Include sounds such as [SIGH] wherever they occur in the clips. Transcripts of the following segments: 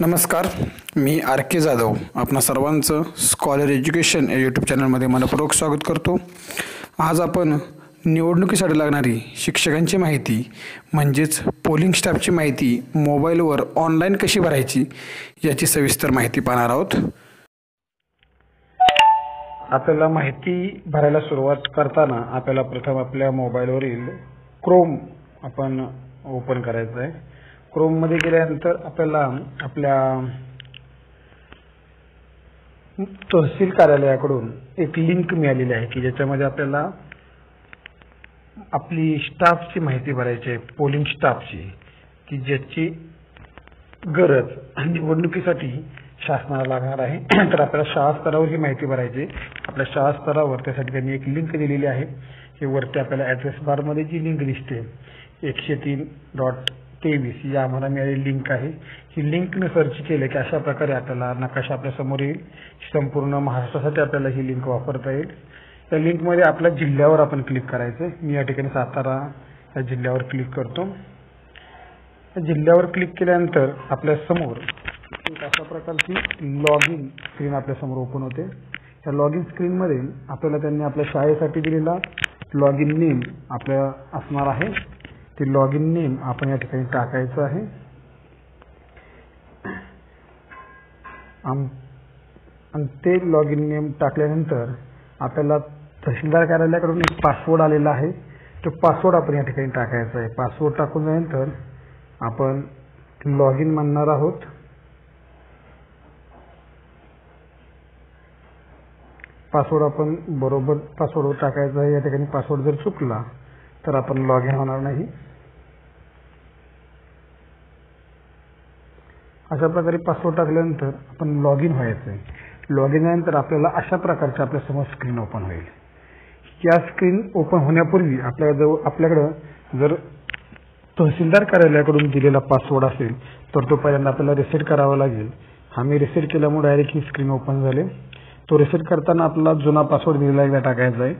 नमस्कार मी आर के जाधव. आपणा सर्वांचं स्कॉलर एज्युकेशन या यूट्यूब चॅनलमध्ये मनपूर्वक स्वागत करतो. आज आपण निवडणुकीसाठी लागणारी शिक्षकांची माहिती म्हणजेच पोलिंग स्टाफची माहिती मोबाईलवर ऑनलाईन कशी भरायची याची सविस्तर माहिती पाहणार आहोत. आपल्याला माहिती भरायला सुरुवात करताना आपल्याला प्रथम आपल्या मोबाईलवरील क्रोम आपण ओपन करायचं आहे क्रोममध्ये गेल्यानंतर आपल्याला आपल्या तहसील कार्यालयाकडून एक लिंक मिळालेली आहे की ज्याच्यामध्ये आपल्याला आपली स्टाफची माहिती भरायची आहे पोलिंग स्टाफची की ज्याची गरज निवडणुकीसाठी शासनाला लागणार आहे. तर आपल्याला शाळा स्तरावर ही माहिती भरायची आपल्या शाळा स्तरावर त्यासाठी त्यांनी एक लिंक दिलेली आहे. ही वरती आपल्याला ॲड्रेस बारमध्ये जी लिंक दिसते एकशे तीन डॉट तेवीस ही आम्हाला मिळालेली लिंक आहे. ही लिंकने सर्च केलं की अशा प्रकारे आपल्याला नकाशा आपल्यासमोर येईल. संपूर्ण महाराष्ट्रासाठी आपल्याला ही लिंक वापरता येईल. या लिंकमध्ये आपल्या जिल्ह्यावर आपण क्लिक करायचं मी या ठिकाणी सातारा या जिल्ह्यावर क्लिक करतो. जिल्ह्यावर क्लिक केल्यानंतर आपल्यासमोर एक अशा प्रकारची लॉग इन स्क्रीन आपल्यासमोर ओपन होते. या लॉग इन स्क्रीनमध्ये आपल्याला त्यांनी आपल्या शाळेसाठी दिलेला लॉग इन नेम आपल्या असणार आहे. ते लॉग इन नेम आपण या ठिकाणी टाकायचं आहे. आणि ते लॉग इन नेम टाकल्यानंतर आपल्याला तहसीलदार कार्यालयाकडून एक पासवर्ड आलेला आहे. तो पासवर्ड आपण या ठिकाणी टाकायचा आहे. पासवर्ड टाकून झाल्यानंतर आपण लॉग इन म्हणणार आहोत. पासवर्ड आपण बरोबर पासवर्ड टाकायचा आहे. या ठिकाणी पासवर्ड जर चुकला तर आपण लॉग इन होणार नाही. अशा प्रकारे पासवर्ड टाकल्यानंतर आपण लॉग इन व्हायचं आहे लॉग इन झाल्यानंतर आपल्याला अशा प्रकारच्या आपल्यासमोर स्क्रीन ओपन होईल. या स्क्रीन ओपन होण्यापूर्वी आपल्याजवळ आपल्याकडं जर तहसीलदार कार्यालयाकडून दिलेला पासवर्ड असेल तर तो पहिल्यांदा आपल्याला रिसेट करावा लागेल. हा मी रिसेट केल्यामुळे डायरेक्ट ही स्क्रीन ओपन झाले. तो रिसेट करताना आपला जुना पासवर्ड दिलेला एकदा टाकायचा आहे.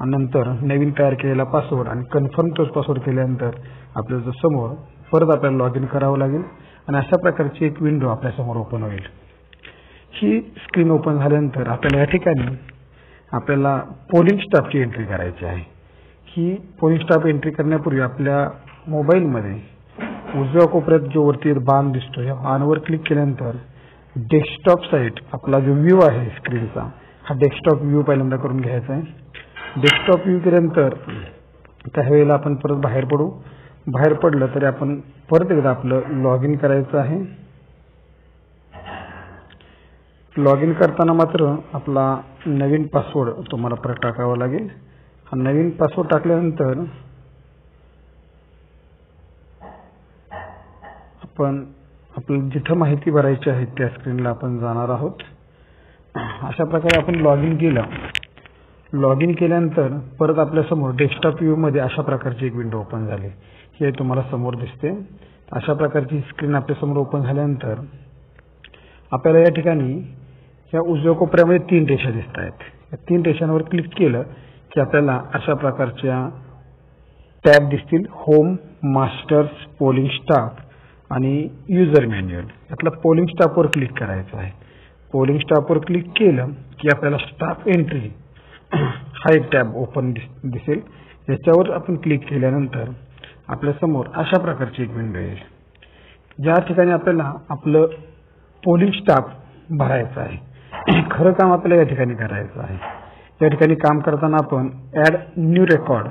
आणि नंतर नवीन तयार केलेला पासवर्ड आणि कन्फर्म तोच पासवर्ड केल्यानंतर आपल्यासमोर परत आपल्याला लॉग इन करावं लागेल. आणि अशा प्रकारची एक विंडो आपल्यासमोर ओपन होईल. ही स्क्रीन ओपन झाल्यानंतर आपल्याला या ठिकाणी आपल्याला पोलिंग स्टाफची एंट्री करायची आहे. ही पोलिंग स्टाफ एंट्री करण्यापूर्वी आपल्या मोबाईलमध्ये उजव्या कोपऱ्यात जो वरती बाण दिसतो या बाणवर क्लिक केल्यानंतर डेस्कटॉप साईट आपला जो व्ह्यू आहे स्क्रीनचा हा डेस्कटॉप व्ह्यू पहिल्यांदा करून घ्यायचा आहे. डेस्कटॉप व्ह्यू केल्यानंतर त्यावेळेला वेळेला आपण परत बाहेर पडू. बाहेर पडलं तरी आपण परत एकदा आपलं लॉग इन करायचं आहे. लॉग इन करताना मात्र आपला नवीन पासवर्ड तुम्हाला परत टाकावा लागेल. हा नवीन पासवर्ड टाकल्यानंतर आपण आपलं जिथं माहिती भरायची आहे त्या स्क्रीनला आपण जाणार आहोत. अशा प्रकारे आपण लॉग इन केलं. लॉग इन केल्यानंतर परत आपल्यासमोर डेस्कटॉप व्ह्यूमध्ये अशा प्रकारची एक विंडो ओपन झाली. हे तुम्हाला समोर दिसते. अशा प्रकारची स्क्रीन आपल्यासमोर ओपन झाल्यानंतर आपल्याला या ठिकाणी या उजव्या कोपऱ्यामध्ये तीन रेषा दिसत आहेत. या तीन रेषांवर क्लिक केलं की आपल्याला अशा प्रकारच्या टॅब दिसतील. होम मास्टर्स पोलिंग स्टाफ आणि युजर मॅन्युअल यातला पोलिंग स्टाफवर क्लिक करायचं आहे. पोलिंग स्टाफवर क्लिक केलं की आपल्याला स्टाफ एंट्री [COUGHS] हा एक टॅब ओपन दिसेल. याच्यावर आपण क्लिक केल्यानंतर आपल्यासमोर अशा प्रकारची एक विंडो येईल ज्या ठिकाणी आपल्याला आपलं पोलिंग स्टाफ भरायचं आहे. [CLEARS THROAT] खरं काम आपल्याला या ठिकाणी करायचं आहे. या ठिकाणी काम करताना आपण ॲड न्यू रेकॉर्ड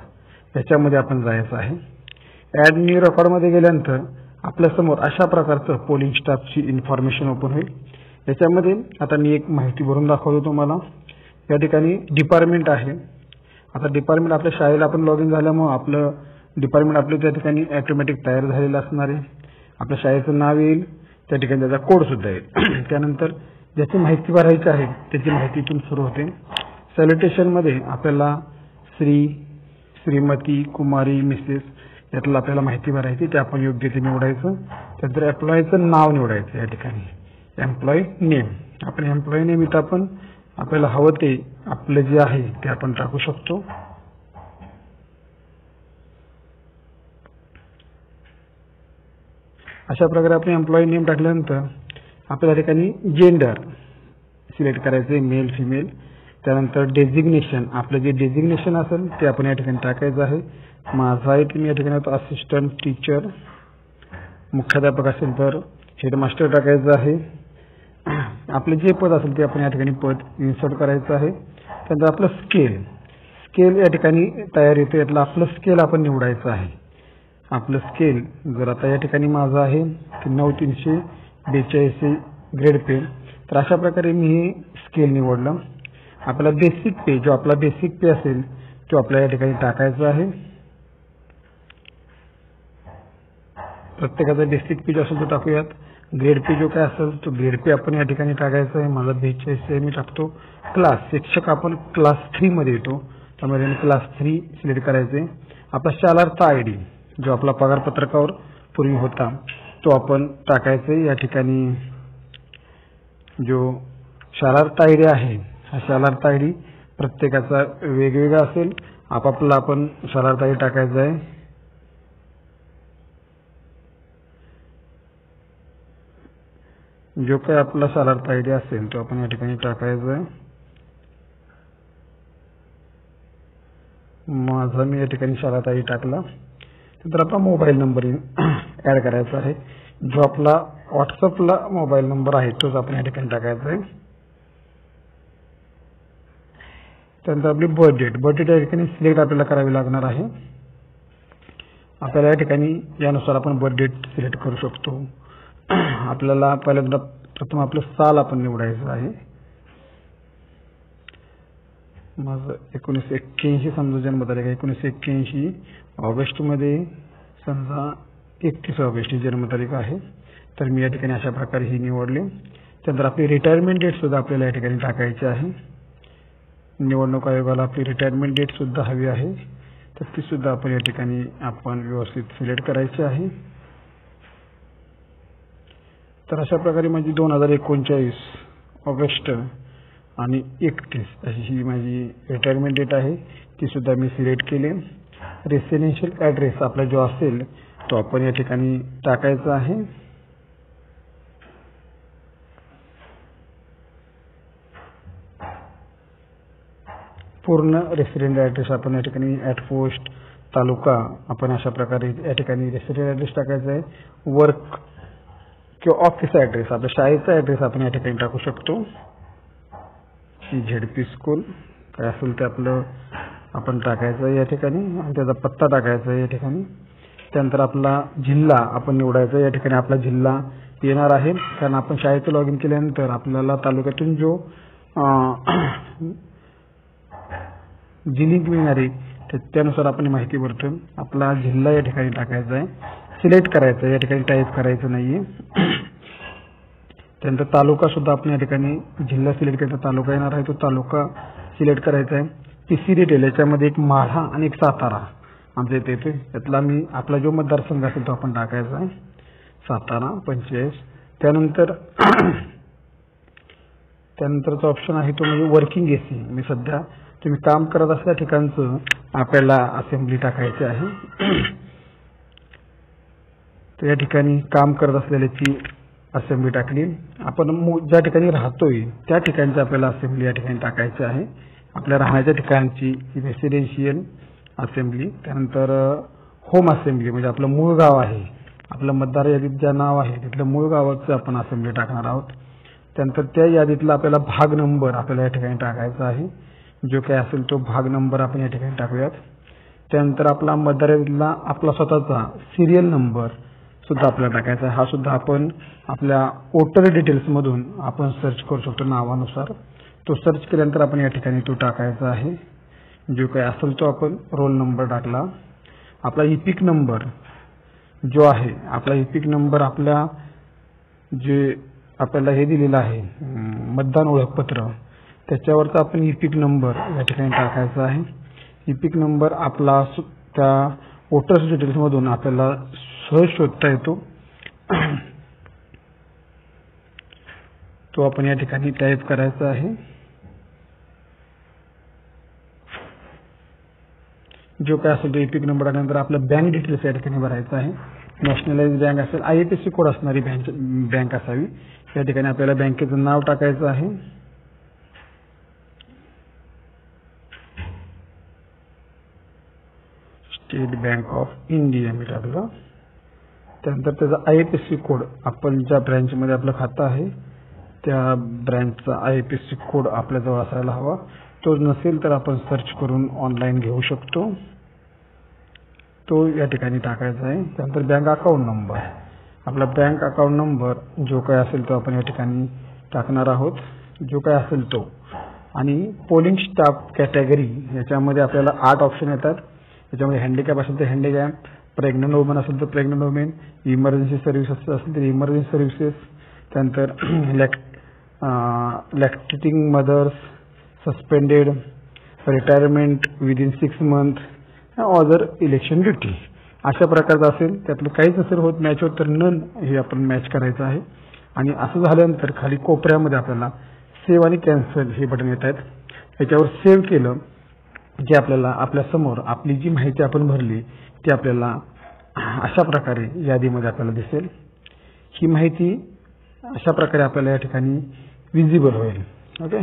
याच्यामध्ये आपण जायचं आहे. ॲड न्यू रेकॉर्डमध्ये गेल्यानंतर आपल्यासमोर अशा प्रकारचं पोलिंग स्टाफची इन्फॉर्मेशन ओपन होईल. याच्यामध्ये आता मी एक माहिती भरून दाखवतो तुम्हाला. या ठिकाणी डिपार्टमेंट आहे. आता डिपार्टमेंट आपल्या शाळेला आपण लॉग इन झाल्यामुळं आपलं डिपार्टमेंट आपलं त्या ठिकाणी ॲटोमॅटिक तयार झालेलं असणार आहे. आपल्या शाळेचं नाव येईल त्या ठिकाणी त्याचा कोड सुद्धा येईल. [CLEARS THROAT] त्यानंतर ज्याची माहिती भरायची आहे त्याची माहिती इथून सुरू होते. सॅल्युटेशनमध्ये आपल्याला श्री श्रीमती कुमारी मिसेस यातलं आपल्याला माहिती भरायची ते आपण योग्य ते निवडायचं. त्यानंतर एम्प्लॉईचं नाव निवडायचं या ठिकाणी. एम्प्लॉई नेम आपण एम्प्लॉई नेम इथं आपण आपल्याला हवं ते आपलं जे आहे ते आपण टाकू शकतो. अशा प्रकारे आपण एम्प्लॉई नेम टाकल्यानंतर आपल्या या ठिकाणी जेंडर सिलेक्ट करायचं आहे मेल फिमेल त्यानंतर डेझिग्नेशन आपलं जे डेझिग्नेशन असेल ते आपण या ठिकाणी टाकायचं आहे. माझा आहे की मी या ठिकाणी असिस्टंट टीचर मुख्याध्यापक असेल तर हेडमास्टर टाकायचं आहे. आपले जे पद असेल ते आपण या ठिकाणी पद इन्सर्ट करायचं आहे. त्यानंतर आपलं स्केल स्केल या ठिकाणी तयार येतो यातलं आपलं स्केल आपण निवडायचं आहे. आपलं स्केल जर आता या ठिकाणी माझं आहे की नऊ तीनशे बेचाळीसशे ग्रेड पे तर अशा प्रकारे मी हे स्केल निवडलं. आपला बेसिक पे जो आपला बेसिक पे असेल तो आपल्या या ठिकाणी टाकायचा आहे. प्रत्येकाचा बेसिक पे जो असेल तो टाकूयात. ग्रेड पे जो काय असेल तो ग्रेड पे आपण या ठिकाणी टाकायचा आहे. माझा बेचाळीस मी टाकतो क्लास शिक्षक आपण क्लास थ्रीमध्ये येतो. त्यामध्ये क्लास थ्री सिलेक्ट करायचे. आपला शालार्थ आय डी जो आपला पगार पत्रकावर पूर्वी होता तो आपण टाकायचा या ठिकाणी जो शालार्थ तायरी आहे हा शालार्थ तायडी प्रत्येकाचा वेगवेगळा असेल. आपापला आपण शालार्थ आय टाकायचा आहे. जो काही आपला शालार्थ आय असेल तो आपण या ठिकाणी टाकायचा आहे. माझा मी या ठिकाणी शालार्थ आय टाकला. नंतर आपला मोबाईल नंबर ऍड करायचा आहे. जो आपला व्हॉट्सअपला मोबाईल नंबर आहे तोच आपण या ठिकाणी टाकायचा आहे. त्यानंतर आपली बर्थ डेट बर्थ डेट या ठिकाणी सिलेक्ट आपल्याला करावी लागणार आहे. आपल्याला या ठिकाणी यानुसार आपण बर्थ डेट सिलेक्ट करू शकतो. [COUGHS] आपल्याला पहिल्यांदा प्रथम आपलं साल आपण निवडायचं आहे. माझं एकोणीसशे एक्क्याऐंशी समजा जन्मतारीख आहे. एकोणीसशे एक्क्याऐंशी ऑगस्टमध्ये समजा एकतीस ऑगस्ट ही जन्मतारीख आहे. तर मी या ठिकाणी अशा प्रकारे ही निवडली. त्यानंतर आपली रिटायरमेंट डेट सुद्धा आपल्याला या ठिकाणी टाकायची आहे. निवडणूक आयोगाला आपली रिटायरमेंट डेट सुद्धा हवी आहे. तर ती सुद्धा आपण या ठिकाणी आपण व्यवस्थित सिलेक्ट करायची आहे. तर अशा प्रकारे म्हणजे दोन हजार एकोणचाळीस ऑगस्ट आणि एकतीस अशी ही माझी रिटायरमेंट डेट आहे ती सुद्धा मी सिलेक्ट केली. रेसिडेन्शियल ॲड्रेस आपला जो असेल तो आपण या ठिकाणी टाकायचा आहे. पूर्ण रेसिडेंट ॲड्रेस आपण या ठिकाणी ॲट पोस्ट तालुका आपण अशा प्रकारे या ठिकाणी रेसिडेंट ॲड्रेस टाकायचा आहे. वर्क किंवा ऑफिस ॲड्रेस आपल्या शाळेचा ॲड्रेस आपण या ठिकाणी टाकू शकतो. झेडपी स्कूल काय असेल ते आपलं आपण टाकायचं या ठिकाणी आणि त्याचा पत्ता टाकायचा या ठिकाणी. त्यानंतर आपला जिल्हा आपण निवडायचा या ठिकाणी. आपला जिल्हा येणार आहे. कारण आपण शाळेचं लॉग इन केल्यानंतर आपल्याला तालुक्यातून जो जी लिंक मिळणार आहे त्यानुसार आपण माहिती भरतो आपला जिल्हा या ठिकाणी टाकायचा आहे. सिलेक्ट करायचं या ठिकाणी टाईप करायचं नाही आहे त्यानंतर तालुका सुद्धा आपण या ठिकाणी जिल्हा सिलेक्ट केला तालुका येणार आहे तो तालुका सिलेक्ट करायचा आहे. ती डिटेल याच्यामध्ये एक माढा आणि एक सातारा. आमच्या इथे येते त्यातला मी आपला जो मतदारसंघ असेल तो आपण टाकायचा आहे. सातारा पंचेचाळीस. त्यानंतर [CLEARS THROAT] त्यानंतरचा ऑप्शन आहे तो म्हणजे वर्किंग एसी मी सध्या तुम्ही काम करत असल्या ठिकाणचं आपल्याला असेंब्ली टाकायची आहे. [CLEARS THROAT] तर या ठिकाणी काम करत असलेल्याची असेंब्ली टाकली. आपण ज्या ठिकाणी राहतोय त्या ठिकाणची आपल्याला असेंब्ली या ठिकाणी टाकायची आहे. आपल्या राहण्याच्या ठिकाणची रेसिडेन्शियल असेंब्ली त्यानंतर होम असेंब्ली म्हणजे आपलं मूळ गाव आहे. आपलं मतदार यादीत ज्या नाव आहे तिथलं मूळ गावाचं आपण असेंब्ली टाकणार आहोत. त्यानंतर त्या यादीतला आपल्याला भाग नंबर आपल्याला या ठिकाणी टाकायचा आहे. जो काही असेल तो भाग नंबर आपण या ठिकाणी टाकूयात. त्यानंतर आपला मतदार यादीतला आपला स्वतःचा सिरियल नंबर सुद्धा आपल्याला टाकायचा हा सुद्धा आपण आपल्या वोटर डिटेल्स मधून आपण सर्च करू शकतो नावानुसार. तो सर्च केल्यानंतर आपण या ठिकाणी तो टाकायचा आहे. जो काही असेल तो आपण रोल नंबर टाकला. आपला इपिक नंबर जो आहे आपला इपिक नंबर आपल्या जे आपल्याला हे दिलेलं आहे मतदान ओळखपत्र त्याच्यावरचा आपण इपिक नंबर या ठिकाणी टाकायचा आहे. इपिक नंबर आपला त्या वोटर्स डिटेल्स मधून आपल्याला सहज शोधता येतो. तो आपण या ठिकाणी टाईप करायचा आहे. जो काय असेल तो एपिक नंबर आल्यानंतर आपलं बँक डिटेल्स या ठिकाणी भरायचा आहे. नॅशनलाइज बँक असेल I F S C code असणारी बँक बँक असावी. या ठिकाणी आपल्याला बँकेचं नाव टाकायचं आहे. स्टेट बँक ऑफ इंडिया मी टाकलं. त्यानंतर त्याचा I F S C code आपण ज्या ब्रँचमध्ये आपलं खातं आहे. त्या ब्रँचचा I F S C code आपल्याजवळ असायला हवा. तो नसेल तर आपण सर्च करून ऑनलाईन घेऊ शकतो. तो या ठिकाणी टाकायचा आहे. त्यानंतर बँक अकाउंट नंबर आपला बँक अकाउंट नंबर जो काय असेल तो आपण या ठिकाणी टाकणार आहोत. जो काय असेल तो. आणि पोलिंग स्टाफ कॅटेगरी याच्यामध्ये आपल्याला आठ ऑप्शन येतात. त्याच्यामध्ये हँडिकॅप असेल तर हँडिकॅप प्रेग्नंट वुमन असेल तर प्रेग्नंट वुमेन इमर्जन्सी सर्व्हिसेस असेल तर इमर्जन्सी सर्व्हिसेस त्यानंतर lakh lactating mothers suspended retirement within six month other election duty अशा प्रकारचं असेल त्यातलं काहीच असेल होत मॅच होत तर नन हे आपण मॅच करायचं आहे. आणि असं झाल्यानंतर खाली कोपऱ्यामध्ये आपल्याला सेव्ह आणि कॅन्सल हे बटन येत आहेत. याच्यावर सेव्ह केलं जे आपल्याला आपल्यासमोर आपली जी माहिती आपण भरली ती आपल्याला अशा प्रकारे यादीमध्ये आपल्याला दिसेल. ही माहिती अशा प्रकारे आपल्याला या ठिकाणी विजिबल होईल. ओके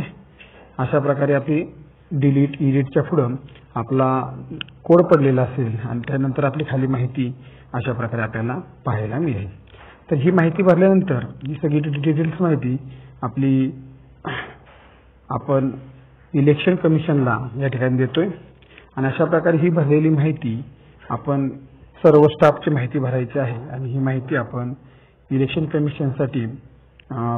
अशा प्रकारे आपली डिलीट इडिटच्या पुढं आपला कोड पडलेला असेल आणि त्यानंतर आपली खाली माहिती अशा प्रकारे आपल्याला पाहायला मिळेल. तर ही माहिती भरल्यानंतर ही सगळी डिटेल्स माहिती आपली आपण इलेक्शन कमिशनला या ठिकाणी देतोय. आणि अशा प्रकारे ही भरलेली माहिती आपण सर्व स्टाफची माहिती भरायची आहे आणि ही माहिती आपण इलेक्शन कमिशनसाठी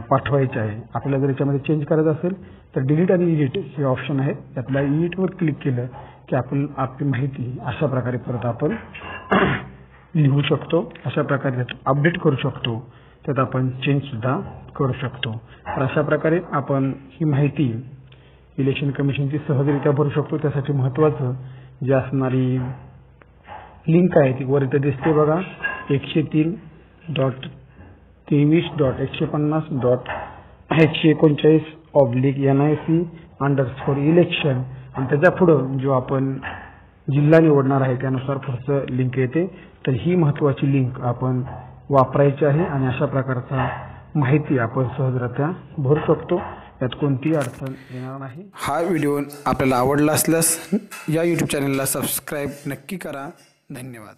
पाठवायची आहे. आपल्याला जर याच्यामध्ये चेंज करायचं असेल तर डिलीट आणि इडिट हे ऑप्शन आहेत. त्यातल्या इडिटवर क्लिक केलं की आपण आपली माहिती अशा प्रकारे परत आपण [CLEARS THROAT] लिहू शकतो अशा प्रकारे त्यात अपडेट करू शकतो त्यात आपण चेंज सुद्धा करू शकतो. तर अशा प्रकारे आपण ही माहिती इलेक्शन कमिशनची सहजरित्या भरू शकतो. त्यासाठी महत्त्वाचं जे असणारी लिंक आहे ती वर इथं दिसते बघा. एकशे तीन डॉट तेवीस डॉट एकशे पन्नास डॉट एकशे एकोणचाळीस oblique N I C underscore election आणि त्याच्या पुढं जो आपण जिल्हा निवडणार आहे त्यानुसार पुढचं लिंक येते. तर ही महत्त्वाची लिंक आपण वापरायची आहे आणि अशा प्रकारचा माहिती आपण सहजरित्या भरू शकतो. यात कोणतीही अडचण येणार नाही. हा व्हिडिओ आपल्याला आवडला असल्यास या यूट्यूब चॅनलला सबस्क्राईब नक्की करा. धन्यवाद.